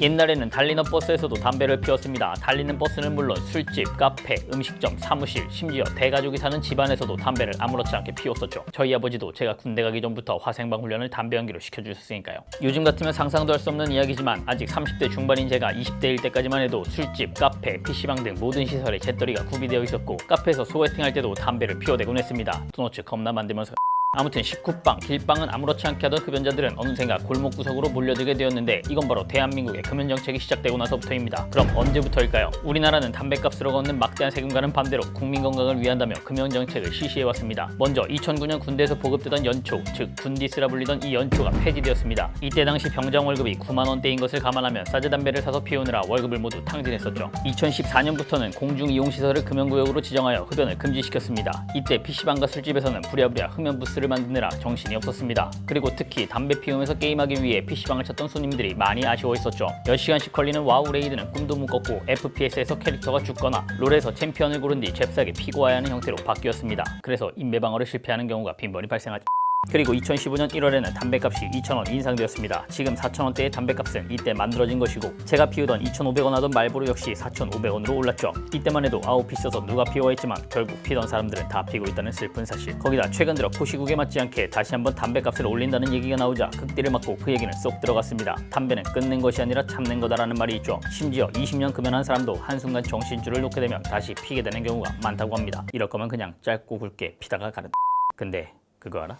옛날에는 달리는 버스에서도 담배를 피웠습니다. 달리는 버스는 물론 술집, 카페, 음식점, 사무실, 심지어 대가족이 사는 집안에서도 담배를 아무렇지 않게 피웠었죠. 저희 아버지도 제가 군대 가기 전부터 화생방 훈련을 담배 연기로 시켜주셨으니까요. 요즘 같으면 상상도 할 수 없는 이야기지만 아직 30대 중반인 제가 20대일 때까지만 해도 술집, 카페, PC방 등 모든 시설에 재떨이가 구비되어 있었고 카페에서 소개팅 할 때도 담배를 피워대곤 했습니다. 도너츠 겁나 만들면서 아무튼 19빵, 길빵은 아무렇지 않게 하던 흡연자들은 어느샌가 골목 구석으로 몰려들게 되었는데 이건 바로 대한민국의 금연 정책이 시작되고 나서부터입니다. 그럼 언제부터일까요? 우리나라는 담배값으로 걷는 막대한 세금과는 반대로 국민 건강을 위한다며 금연 정책을 실시해왔습니다. 먼저 2009년 군대에서 보급되던 연초, 즉 군디스라 불리던 이 연초가 폐지되었습니다. 이때 당시 병장 월급이 9만 원대인 것을 감안하면 싸제 담배를 사서 피우느라 월급을 모두 탕진했었죠. 2014년부터는 공중 이용 시설을 금연구역으로 지정하여 흡연을 금지시켰습니다. 이때 PC방과 술집에서는 부랴부랴 흡연 부스 를 만드느라 정신이 없었습니다. 그리고 특히 담배 피우면서 게임하기 위해 PC방을 찾던 손님들이 많이 아쉬워했었죠. 10시간씩 걸리는 와우 레이드는 꿈도 못 꿨고 FPS에서 캐릭터가 죽거나 롤에서 챔피언을 고른 뒤 잽싸게 피고 와야 하는 형태로 바뀌었습니다. 그래서 인매방어를 실패하는 경우가 빈번히 발생하죠. 그리고 2015년 1월에는 담배값이 2,000원 인상되었습니다. 지금 4,000원대의 담배값은 이때 만들어진 것이고 제가 피우던 2,500원 하던 말보로 역시 4,500원으로 올랐죠. 이때만 해도 아홉 있어서 누가 피워 했지만 결국 피던 사람들은 다 피고 있다는 슬픈 사실. 거기다 최근 들어 코시국에 맞지 않게 다시 한번 담배값을 올린다는 얘기가 나오자 극딜을 맞고 그 얘기는 쏙 들어갔습니다. 담배는 끊는 것이 아니라 참는 거다라는 말이 있죠. 심지어 20년 금연한 사람도 한순간 정신줄을 놓게 되면 다시 피게 되는 경우가 많다고 합니다. 이럴 거면 그냥 짧고 굵게 피다가 가는. 근데 그거 알아?